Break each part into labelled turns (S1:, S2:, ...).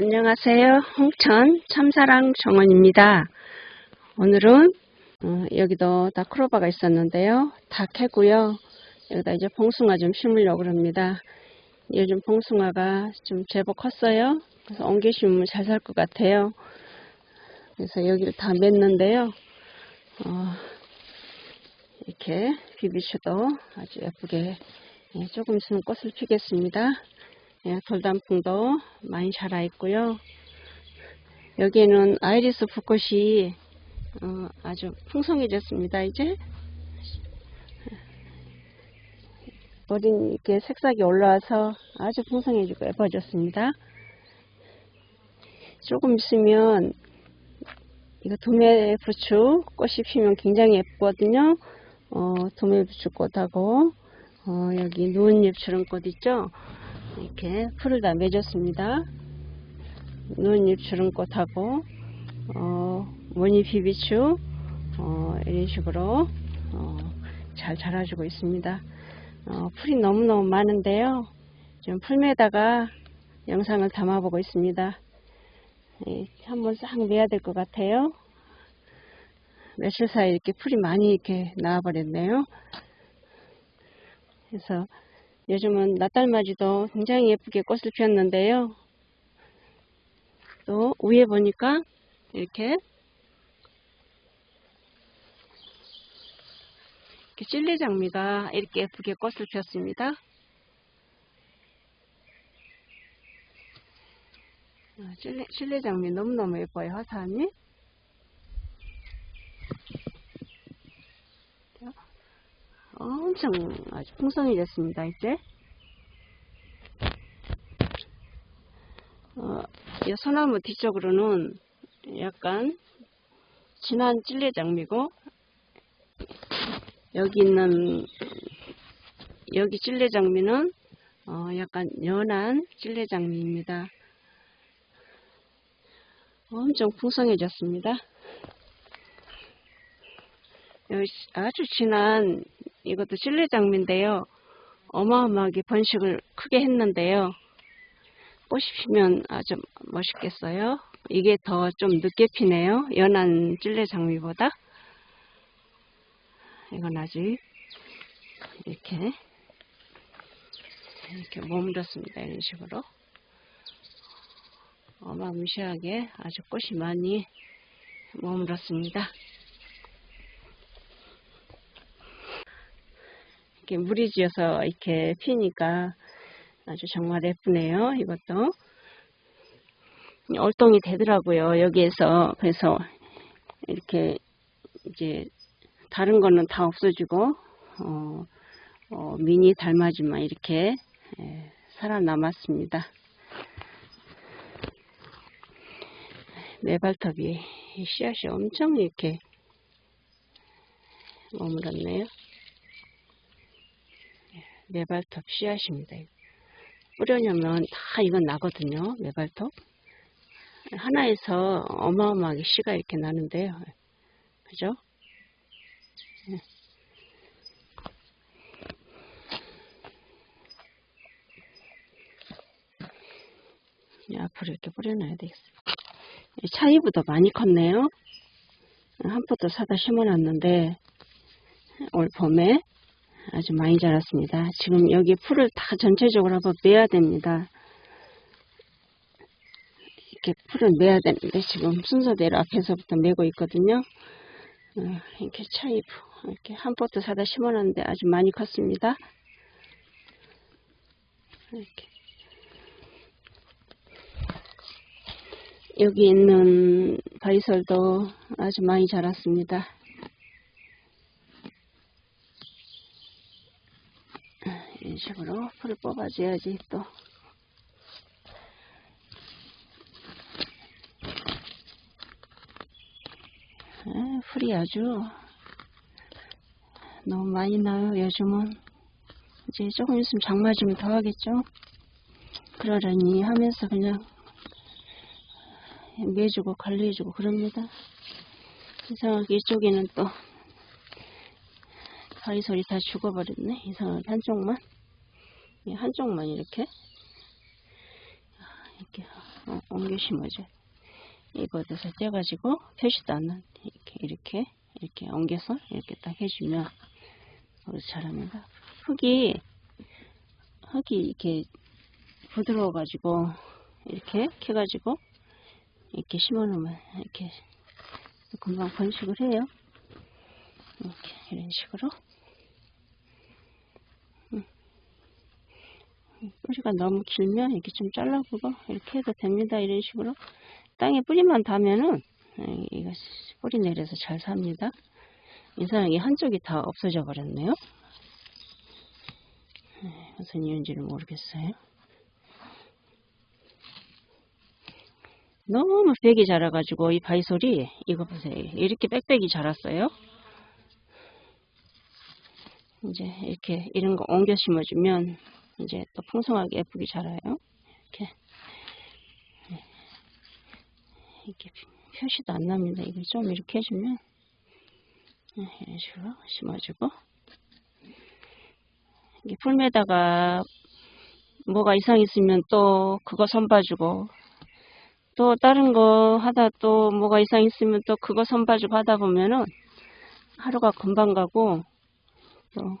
S1: 안녕하세요. 홍천 참사랑 정원입니다. 오늘은 어, 여기도 다 크로바가 있었는데요. 다 캐고요. 여기다 이제 봉숭아 좀 심으려고 합니다. 요즘 봉숭아가 좀 제법 컸어요. 그래서 옮겨 심으면 잘 살 것 같아요. 그래서 여기를 다 맸는데요. 어, 이렇게 비비슈도 아주 예쁘게 예, 조금 있으면 꽃을 피겠습니다. 예, 돌단풍도 많이 자라 있고요. 여기에는 아이리스 붓꽃이 어, 아주 풍성해졌습니다. 이제 어린 이렇게 색상이 올라와서 아주 풍성해지고 예뻐졌습니다. 조금 있으면 이거 도매 부추 꽃이 피면 굉장히 예쁘거든요. 어, 도매 부추 꽃하고 어, 여기 누운 잎 주름꽃 있죠? 이렇게 풀을 다 맺었습니다. 누운잎 주름꽃하고 어, 무늬 비비추 어, 이런 식으로 어, 잘 자라주고 있습니다. 어, 풀이 너무너무 많은데요. 지금 풀매다가 영상을 담아보고 있습니다. 예, 한번 싹 매야 될 것 같아요. 며칠 사이 이렇게 풀이 많이 이렇게 나와버렸네요. 그래서 요즘은 낫달맞이도 굉장히 예쁘게 꽃을 피웠는데요. 또 위에 보니까 이렇게 찔레장미가 이렇게 예쁘게 꽃을 피웠습니다. 찔레, 찔레장미 너무너무 예뻐요, 화사하니. 엄청 아주 풍성해졌습니다, 이제. 어, 이 소나무 뒤쪽으로는 약간 진한 찔레 장미고, 여기 있는, 여기 찔레 장미는 어, 약간 연한 찔레 장미입니다. 엄청 풍성해졌습니다. 아주 진한 이것도 실내 장미인데요. 어마어마하게 번식을 크게 했는데요. 피면 아주 멋있겠어요. 이게 더 좀 늦게 피네요. 연한 찔레 장미보다. 이건 아직 이렇게 이렇게 머물렀습니다. 이런 식으로. 어마무시하게 아주 꽃이 많이 머물렀습니다. 이렇게 물이 지어서 이렇게 피니까 아주 정말 예쁘네요. 이것도 얼동이 되더라고요. 여기에서 그래서 이렇게 이제 다른 거는 다 없어지고 어, 어, 미니 달맞이만 이렇게 예, 살아남았습니다. 네발톱이 씨앗이 엄청 이렇게 머물었네요. 네발톱 씨앗입니다. 뿌려놓으면 다 이건 나거든요. 네발톱. 하나에서 어마어마하게 씨가 이렇게 나는데요. 그죠? 네. 앞으로 이렇게 뿌려놔야 되겠어요. 차이보다 많이 컸네요. 한 포도 사다 심어놨는데 올 봄에 아주 많이 자랐습니다. 지금 여기 풀을 다 전체적으로 한번 매야 됩니다. 이렇게 풀을 매야 되는데 지금 순서대로 앞에서부터 매고 있거든요. 어, 이렇게 차이프 이렇게 한 포트 사다 심어놨는데 아주 많이 컸습니다. 이렇게 여기 있는 바이솔도 아주 많이 자랐습니다. 이런 식으로 풀을 뽑아줘야지 또. 아, 풀이 아주 너무 많이 나요 요즘은. 이제 조금 있으면 장마 좀 더 하겠죠? 그러려니 하면서 그냥 매주고 관리해주고 그럽니다. 이상하게 이쪽에는 또 바이솔이 다 죽어버렸네 이상하게 한쪽만 한쪽만 이렇게 이렇게 어, 옮겨 심어줘. 이곳에서 떼가지고 표시도 않는 이렇게 이렇게 이렇게 옮겨서 이렇게 딱 해주면 잘합니다. 흙이 흙이 이렇게 부드러워가지고 이렇게 캐가지고 이렇게 심어놓으면 이렇게 금방 번식을 해요. 이렇게 이런 식으로 뿌리가 너무 길면 이렇게 좀 잘라보고 이렇게 해도 됩니다. 이런 식으로 땅에 뿌리만 닿으면은 에, 이거 뿌리 내려서 잘 삽니다. 이상하게 한쪽이 다 없어져 버렸네요. 에, 무슨 이유인지는 모르겠어요. 너무 빽이 자라가지고 이 바이솔이 이거 보세요. 이렇게 빽빽이 자랐어요. 이제 이렇게 이런 거 옮겨 심어주면 이제 또 풍성하게 예쁘게 자라요. 이렇게. 이렇게 표시도 안 납니다. 이걸 좀 이렇게 해주면. 네, 이런 식으로 심어주고. 이게 풀매다가 뭐가 이상 있으면 또 그거 선봐주고. 또 다른 거 하다 또 뭐가 이상 있으면 또 그거 선봐주고 하다 보면은 하루가 금방 가고 또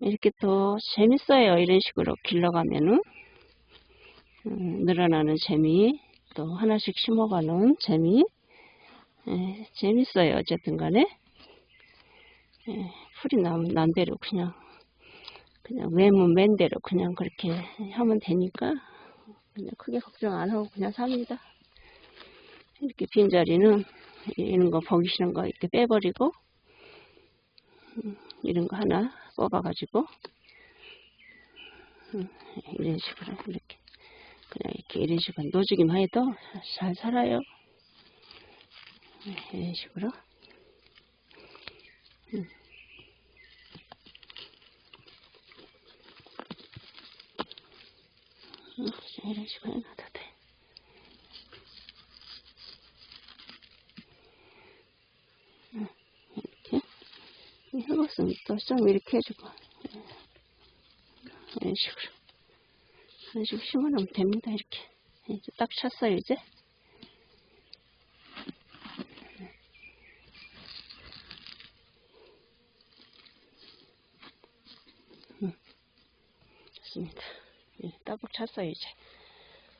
S1: 이렇게 또 재밌어요. 이런 식으로 길러가면은 음, 늘어나는 재미 또 하나씩 심어가는 재미 예, 재밌어요. 어쨌든 간에 예, 풀이 난, 난 대로 그냥 그냥 외면 맨 대로 그냥 그렇게 하면 되니까 그냥 크게 걱정 안 하고 그냥 삽니다. 이렇게 빈자리는 이런 거 보기 싫은 거 이렇게 빼버리고 음, 이런 거 하나 뽑아가지고 음, 이런 식으로 이렇게 그냥 이렇게 이런 식으로 노지기만 해도 잘 살아요. 네, 이런 식으로 음. 음, 이런 식으로 해놔도 돼. 음, 이렇게 또좀 이렇게 해주고. 이런 식으로. 이런 식으로 심어놓으면 됩니다 이렇게. 이제 딱 찼어요 이제. 음, 좋습니다. 예, 따복 찼어요 이제.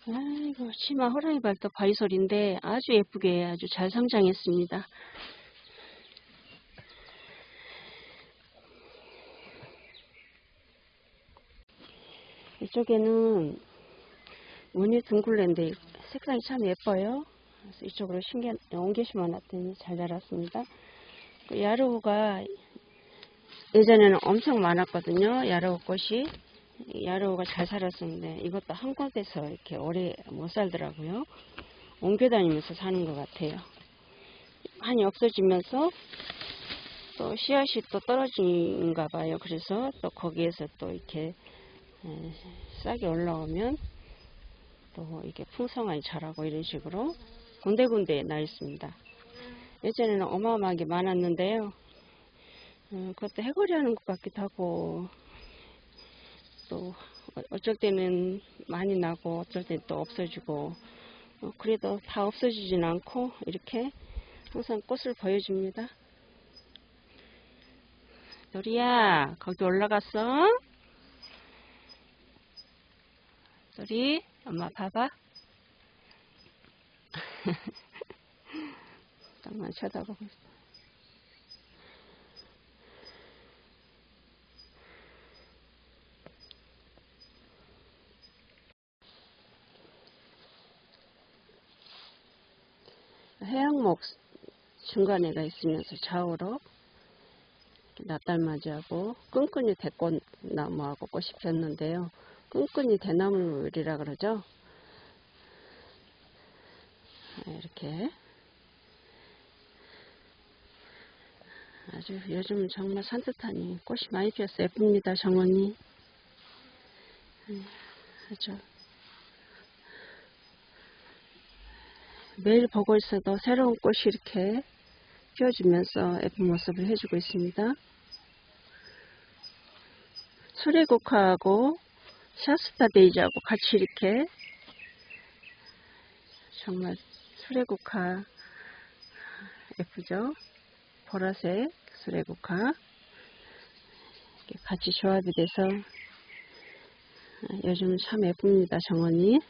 S1: 아이고 치마 호랑이 발톱 바이솔인데 아주 예쁘게 아주 잘 성장했습니다 이쪽에는 무늬 둥글레인데 색상이 참 예뻐요. 그래서 이쪽으로 신겨 옮겨 심어 놨더니 잘 자랐습니다. 그 야르우가 예전에는 엄청 많았거든요. 야르우 꽃이 야르우가 잘 살았었는데 이것도 한 곳에서 이렇게 오래 못 살더라고요. 옮겨 다니면서 사는 것 같아요. 많이 없어지면서 또 씨앗이 또 떨어진가 봐요. 그래서 또 거기에서 또 이렇게 에, 싹이 올라오면 또 이게 풍성하게 자라고 이런 식으로 군데군데 나 있습니다. 예전에는 어마어마하게 많았는데요. 음, 그것도 해거리 하는 것 같기도 하고 또 어- 어쩔 때는 많이 나고 어쩔 때는 또 없어지고 어, 그래도 다 없어지진 않고 이렇게 항상 꽃을 보여줍니다. 도리야 거기 올라갔어? 도리 엄마 봐봐 땅만 쳐다보고 있어. 해양목 중간에가 있으면서 좌우로 낫달맞이하고 끈끈이 대꽃나무하고 꽃이 폈는데요. 끈끈이 대나무리라 그러죠. 이렇게 아주 요즘 정말 산뜻하니 꽃이 많이 피었어요. 예쁩니다. 정원이 음, 아주 매일 보고 있어도 새로운 꽃이 이렇게 피워주면서 예쁜 모습을 해주고 있습니다. 수레국화하고 샤스타 데이지하고 같이 이렇게 정말 수레국화 예쁘죠? 보라색 수레국화 같이 조합이 돼서 요즘 참 예쁩니다 정원이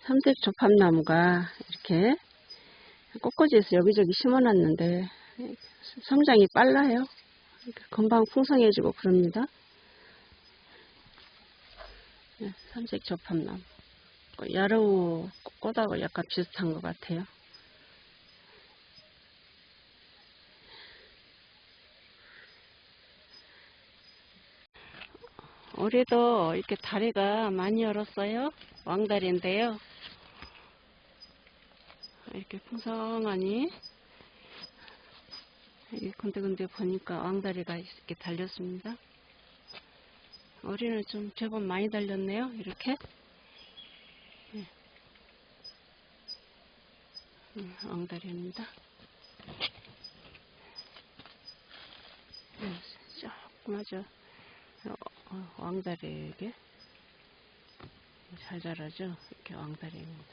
S1: 삼색 조팝나무가 이렇게 꽃꽂이에서 여기저기 심어놨는데 성장이 빨라요. 금방 풍성해지고 그럽니다. 네, 삼색 조팝나무. 야르우 꽃하고 약간 비슷한 것 같아요. 올해도 이렇게 다리가 많이 열었어요. 왕다리인데요. 이렇게 풍성하니 근데근데 보니까 왕다리가 이렇게 달렸습니다. 올해는 좀 제법 많이 달렸네요. 이렇게 네. 음, 왕다리입니다. 네, 조그마저 어, 어, 왕다리에게 잘 자라죠. 이렇게 왕다리입니다.